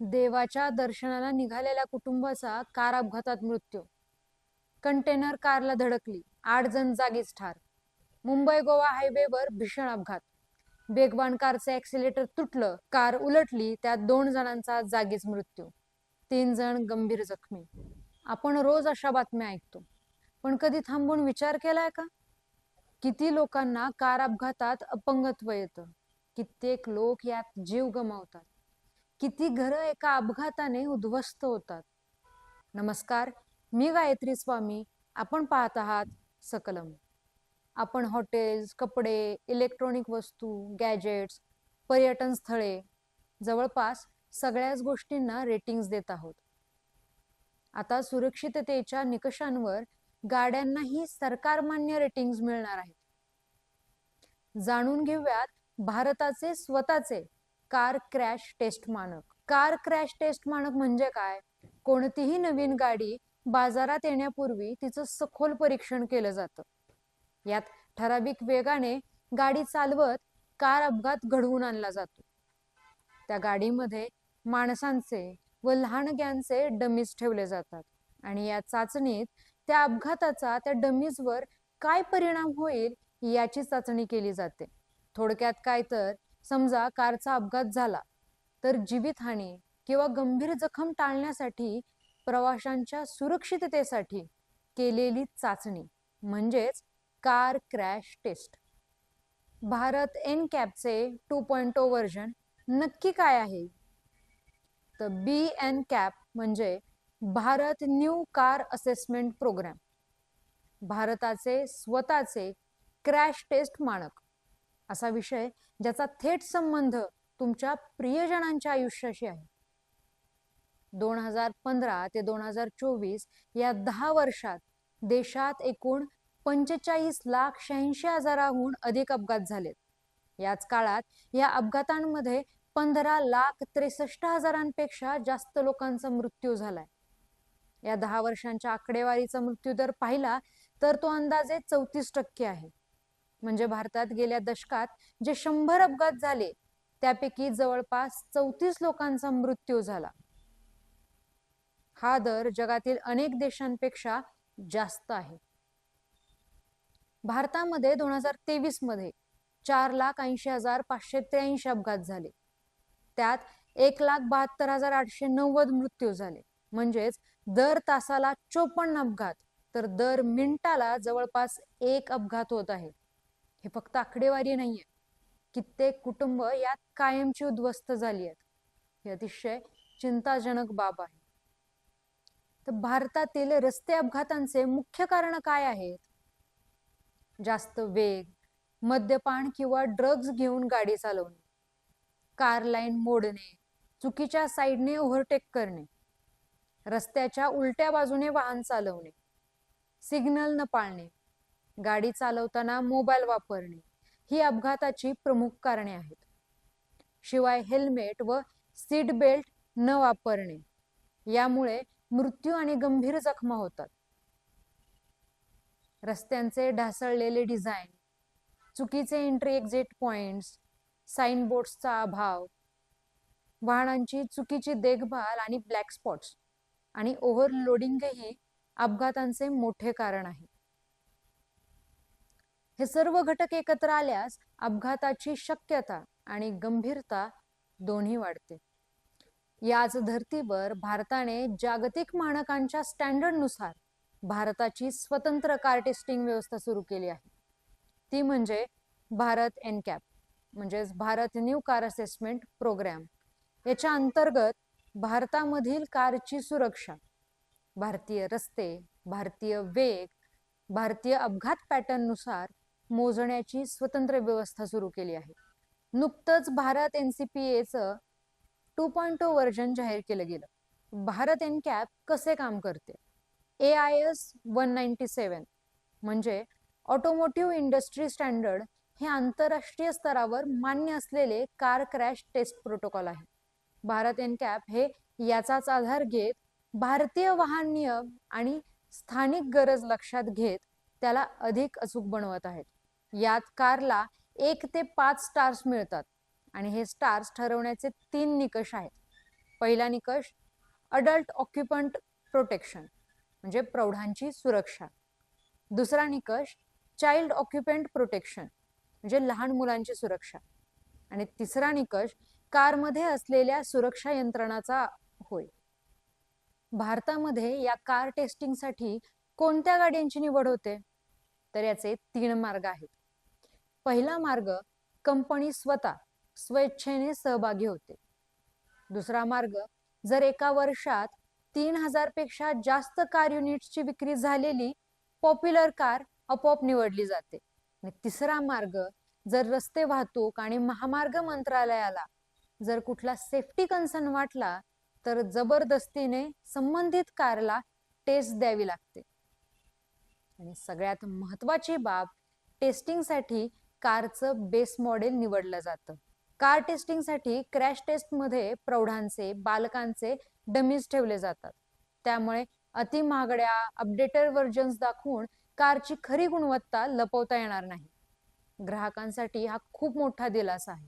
देवाच्या दर्शनाला निघालेल्या कुटुंबाचा कार अपघातात मृत्यू. कंटेनर कारला धडकली. आठ जण जागीच ठार. मुंबई गोवा हायवेवर भीषण अपघात. बेगवान कारचे ऍक्सिलेटर तुटलं. कार उलटली. त्यात दोन जणांचा जागीच मृत्यू. तीन जण गंभीर जखमी. आपण रोज अशा बातम्या ऐकतो. पण कधी थांबून विचार केलाय का? किती लोकांना कार अपघातात अपंगत्व येतं. कित्येक लोक यात जीव गमावतात. किती घरं एका अपघाताने उद्ध्वस्त होतात. नमस्कार मी गायत्री स्वामी. आपण पाहत आहात सकलम. आपण हॉटेल्स कपडे इलेक्ट्रॉनिक वस्तू गॅजेट्स पर्यटन स्थळे जवळपास सगळ्याच गोष्टींना रेटिंग्स देत आहोत. आता सुरक्षिततेच्या निकषांवर गाड्यांनाही सरकारमान्य रेटिंग्स मिळणार आहेत. जाणून घेऊयात भारताचे स्वतःचे कार क्रॅश टेस्ट मानक. कार क्रॅश टेस्ट मानक म्हणजे काय? कोणतीही नवीन गाडी बाजारात येण्यापूर्वी तिचं सखोल परीक्षण केलं जातं. यात ठराविक वेगाने गाडी चालवत कार अपघात घडवून आणला जातो. त्या गाडीमध्ये माणसांचे व लहानग्यांचे डमीज ठेवले जातात आणि या चाचणीत त्या अपघाताचा त्या डमीजवर काय परिणाम होईल याची चाचणी केली जाते. थोडक्यात काय तर समजा कारचा अपघात झाला तर जीवितहानी किंवा गंभीर जखम टाळण्यासाठी प्रवाशांच्या सुरक्षिततेसाठी केलेली चाचणी म्हणजेच car crash test. Bharat N कॅपचे two point O version नक्की काय आहे? तर बी एन कॅप म्हणजे Bharat new car assessment programme भारताचे स्वतःचे क्रॅश टेस्ट मानक. असा विषय ज्याचा थेट संबंध तुमच्या प्रियजनांच्या आयुष्याशी आहे. दोन हजार पंधरा ते दोन हजार चोवीस या दहा वर्षात देशात एकूण पंचेचाळीस लाख शहाऐंशी हजाराहून अधिक अपघात झालेत. याच काळात या अपघातांमध्ये पंधरा लाख त्रेसष्ट हजारांपेक्षा जास्त लोकांचा मृत्यू झालाय. या दहा वर्षांच्या आकडेवारीचा मृत्यूदर पाहिला तर तो अंदाजे चौतीस टक्के आहे. म्हणजे भारतात गेल्या दशकात जे शंभर अपघात झाले त्यापैकी जवळपास चौतीस लोकांचा मृत्यू झाला. हा दर जगातील अनेक देशांपेक्षा जास्त आहे. भारतामध्ये दोन हजार तेवीसमध्ये चार लाख ऐंशी हजार पाचशे त्र्याऐंशी अपघात झाले. त्यात एक लाख बहात्तर हजार आठशे नव्वद मृत्यू झाले. म्हणजेच दर तासाला चोपन्न अपघात तर दर मिनिटाला जवळपास एक अपघात होत आहे. हे फक्त आकडेवारी नाहीये. कित्येक कुटुंब यात कायमची उद्ध्वस्त झाली आहेत ही अतिशय चिंताजनक बाब आहे. तर भारतातील रस्ते अपघातांचे मुख्य कारण काय आहेत? जास्त वेग मद्यपान किंवा ड्रग्ज घेऊन गाडी चालवणे कार लाईन मोडणे चुकीच्या साईडने ओव्हरटेक करणे रस्त्याच्या उलट्या बाजूने वाहन चालवणे सिग्नल न पाळणे गाडी चालवताना मोबाईल वापरणे ही अपघाताची प्रमुख कारणे आहेत. शिवाय हेल्मेट व सीट बेल्ट न वापरणे यामुळे मृत्यू आणि गंभीर जखमा होतात. रस्त्यांचे ढासळलेले डिझाईन चुकीचे एंट्री एक्झिट पॉइंट्स साईनबोर्ड्सचा अभाव वाहनांची चुकीची देखभाल आणि ब्लॅक स्पॉट्स आणि ओव्हरलोडिंगही अपघातांचे मोठे कारण आहे. हे सर्व घटक एकत्र आल्यास अपघाताची शक्यता आणि गंभीरता दोन्ही वाढते. याच धर्तीवर भारताने जागतिक मानकांच्या स्टँडर्डनुसार भारताची स्वतंत्र कार टेस्टिंग व्यवस्था सुरू केली आहे. ती म्हणजे भारत एनकॅप म्हणजेच Bharat new car assessment programme. याच्या अंतर्गत भारतामधील कारची सुरक्षा भारतीय रस्ते भारतीय वेग भारतीय अपघात पॅटर्ननुसार मोजण्याची स्वतंत्र व्यवस्था सुरू केली आहे. नुकतंच भारत एन सी पी एचं टू पॉइंट टू व्हर्जन जाहीर केलं गेलं. भारत एन कॅप कसे काम करते? A I S one ninety seven म्हणजे ऑटोमोटिव्ह इंडस्ट्री स्टँडर्ड हे आंतरराष्ट्रीय स्तरावर मान्य असलेले कार क्रॅश टेस्ट प्रोटोकॉल आहे. भारत एन कॅप हे याचाच आधार घेत भारतीय वाहन नियम आणि स्थानिक गरज लक्षात घेत त्याला अधिक अचूक बनवत आहेत. यात कारला एक ते पाच स्टार्स मिळतात. आणि हे स्टार्स ठरवण्याचे तीन निकष आहेत. पहिला निकष अडल्ट ऑक्युपंट प्रोटेक्शन म्हणजे प्रौढांची सुरक्षा. दुसरा निकष चाइल्ड ऑक्युपंट प्रोटेक्शन म्हणजे लहान मुलांची सुरक्षा. आणि तिसरा निकष कारमध्ये असलेल्या सुरक्षा यंत्रणाचा होय. भारतामध्ये या कार टेस्टिंगसाठी कोणत्या गाड्यांची निवड होते? तर याचे तीन मार्ग आहेत. पहिला मार्ग कंपनी स्वतः स्वेच्छेने सहभागी होते. दुसरा मार्ग जर एका वर्षात तीन हजारपेक्षा जास्त कार युनिट्सची विक्री झालेली पॉप्युलर कार आपोआप निवडली जाते. आणि तिसरा मार्ग जर रस्ते वाहतूक आणि महामार्ग मंत्रालयाला जर कुठला सेफ्टी कन्सर्न वाटला तर जबरदस्तीने संबंधित कारला टेस्ट द्यावी लागते. आणि सगळ्यात महत्वाची बाब टेस्टिंगसाठी कारचं बेस मॉडेल निवडलं जातं. कार टेस्टिंगसाठी क्रॅश टेस्टमध्ये प्रौढांचे बालकांचे डमीज ठेवले जातात. त्यामुळे अति महागड्या अपडेटेड व्हर्जन्स दाखवून कारची खरी गुणवत्ता लपवता येणार नाही. ग्राहकांसाठी हा खूप मोठा दिलासा आहे.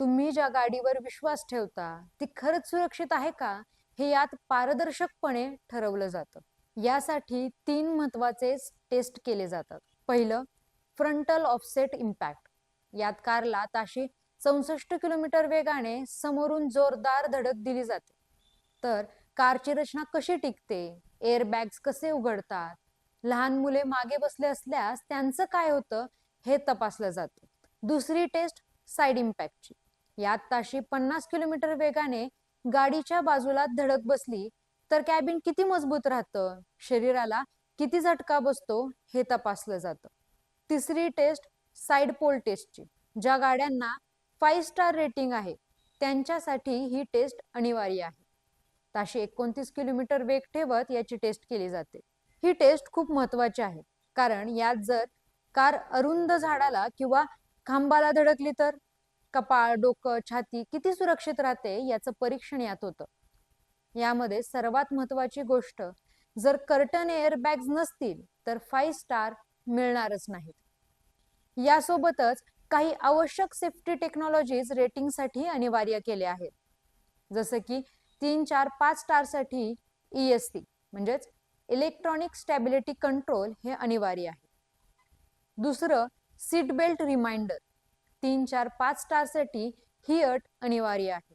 तुम्ही ज्या गाडीवर विश्वास ठेवता ती खरंच सुरक्षित आहे का हे यात पारदर्शकपणे ठरवलं जातं. यासाठी तीन महत्त्वाचे टेस्ट केले जातात. पहिलं फ्रंटल ऑफसेट इम्पॅक्ट यात कारला ताशी चौसष्ट किलोमीटर वेगाने समोरून जोरदार धडक दिली जाते. तर कारची रचना कशी टिकते? एअरबॅग्स कसे उघडतात? लहान मुले मागे बसले असल्यास त्यांचं काय होतं हे तपासलं जातं. दुसरी टेस्ट साईड इम्पॅक्टची यात ताशी पन्नास किलोमीटर वेगाने गाडीच्या बाजूला धडक बसली तर कॅबिन किती मजबूत राहतं? शरीराला किती झटका बसतो हे तपासलं जातं. तिसरी टेस्ट साईड पोल टेस्टची ज्या गाड्यांना फाईव्ह स्टार रेटिंग आहे त्यांच्यासाठी ही टेस्ट अनिवार्य आहे. ताशी एकोणतीस किलोमीटर वेग ठेवत याची टेस्ट केली जाते. ही टेस्ट खूप महत्वाची आहे कारण यात जर कार अरुंद झाडाला किंवा खांबाला धडकली तर कपाळ डोकं छाती किती सुरक्षित राहते याचं परीक्षण यात होतं. यामध्ये सर्वात महत्वाची गोष्ट जर कर्टन एअरबॅग्स नसतील तर फाईव्ह स्टार मिळणारच नाहीत. यासोबतच काही आवश्यक सेफ्टी टेक्नॉलॉजीज रेटिंगसाठी अनिवार्य केले आहेत. जसं की तीन चार पाच स्टारसाठी ई एस टी म्हणजेच इलेक्ट्रॉनिक स्टॅबिलिटी कंट्रोल हे अनिवार्य आहे. दुसरं सीट बेल्ट रिमाइंडर तीन चार पाच स्टारसाठी ही अट अनिवार्य आहे.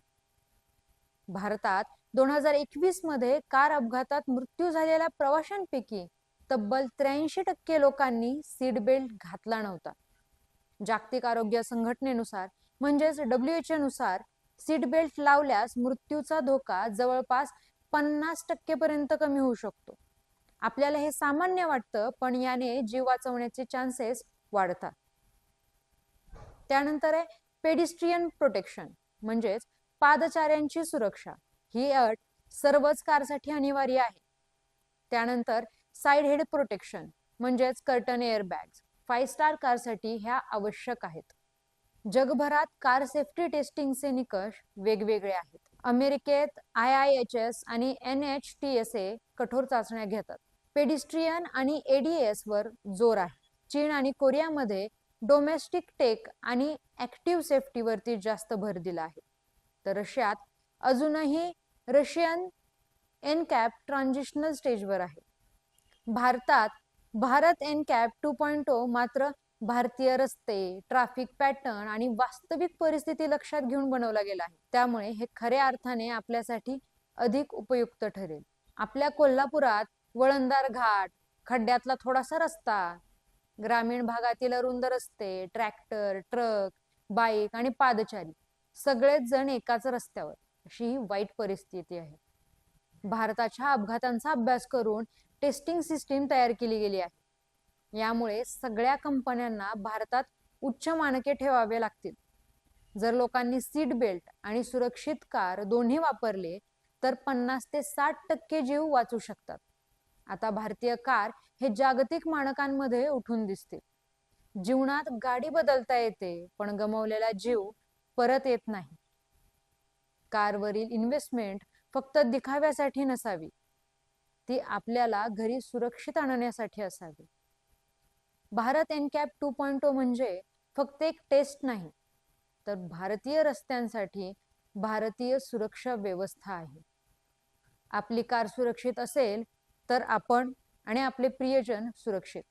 भारतात दोन हजार एकवीसमध्ये कार अपघातात मृत्यू झालेल्या प्रवाशांपैकी तब्बल त्र्याऐंशी टक्के लोकांनी सीट बेल्ट घातला नव्हता. जागतिक आरोग्य संघटनेनुसार म्हणजेच डब्ल्यू एच नुसार सीट बेल्ट लावल्यास मृत्यूचा धोका जवळपास पन्नास टक्केपर्यंत कमी होऊ शकतो. आपल्याला हे सामान्य वाटतं पण याने जीव वाचवण्याचे चान्सेस वाढतात. त्यानंतर आहे पेडिस्ट्रियन प्रोटेक्शन म्हणजेच पादचाऱ्यांची सुरक्षा. ही अट सर्वच कारसाठी अनिवार्य आहे. त्यानंतर साइड हेड प्रोटेक्शन म्हणजेच curtain air bags five star कारसाठी ह्या आवश्यक आहेत. जगभरात कार सेफ्टी टेस्टिंगचे निकष वेगवेगळे आहेत. अमेरिकेत आय आय एच एस आणि N H T S A कठोर चाचण्या घेतात. पेडिस्ट्रियन आणि एडीएस वर जोर आहे. चीन आणि कोरियामध्ये डोमेस्टिक टेक आणि ऍक्टिव्ह सेफ्टीवरती जास्त भर दिला आहे. तर रशियात अजूनही रशियन एन कॅप ट्रान्झिशनल स्टेजवर आहे. भारतात Bharat N cap two point मात्र भारतीय रस्ते ट्रॅफिक पॅटर्न आणि वास्तविक परिस्थिती लक्षात घेऊन बनवला गेला आहे. त्यामुळे हे खऱ्या अर्थाने आपल्यासाठी अधिक उपयुक्त ठरेल. आपल्या कोल्हापुरात वळणदार घाट खड्ड्यातला थोडासा रस्ता ग्रामीण भागातील अरुंद रस्ते ट्रॅक्टर ट्रक बाईक आणि पादचारी सगळेच जण एकाच रस्त्यावर. अशी ही वाईट परिस्थिती आहे. भारताच्या अपघातांचा अभ्यास करून टेस्टिंग सिस्टीम तयार केली गेली आहे. यामुळे सगळ्या कंपन्यांना भारतात उच्च मानके ठेवावे लागतील. जर लोकांनी सीट बेल्ट आणि सुरक्षित कार दोन्ही वापरले तर पन्नास ते साठ टक्के जीव वाचू शकतात. आता भारतीय कार हे जागतिक मानकांमध्ये उठून दिसते जीवनात गाडी बदलता येते पण गमावलेला जीव परत येत नाही. कारवरील इन्व्हेस्टमेंट फक्त दिखाव्यासाठी नसावी. ती आपल्याला घरी सुरक्षित आणण्यासाठी असावी. भारत एनकॅप टू पॉइंट म्हणजे फक्त एक टेस्ट नाही तर भारतीय रस्त्यांसाठी भारतीय सुरक्षा व्यवस्था आहे. आपली कार सुरक्षित असेल तर आपण आणि आपले प्रियजन सुरक्षित.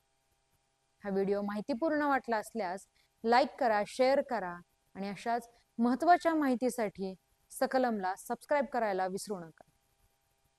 हा व्हिडिओ माहितीपूर्ण वाटला असल्यास लाईक करा शेअर करा आणि अशाच महत्त्वाच्या माहितीसाठी सकलमला सबस्क्राईब करायला विसरू नका.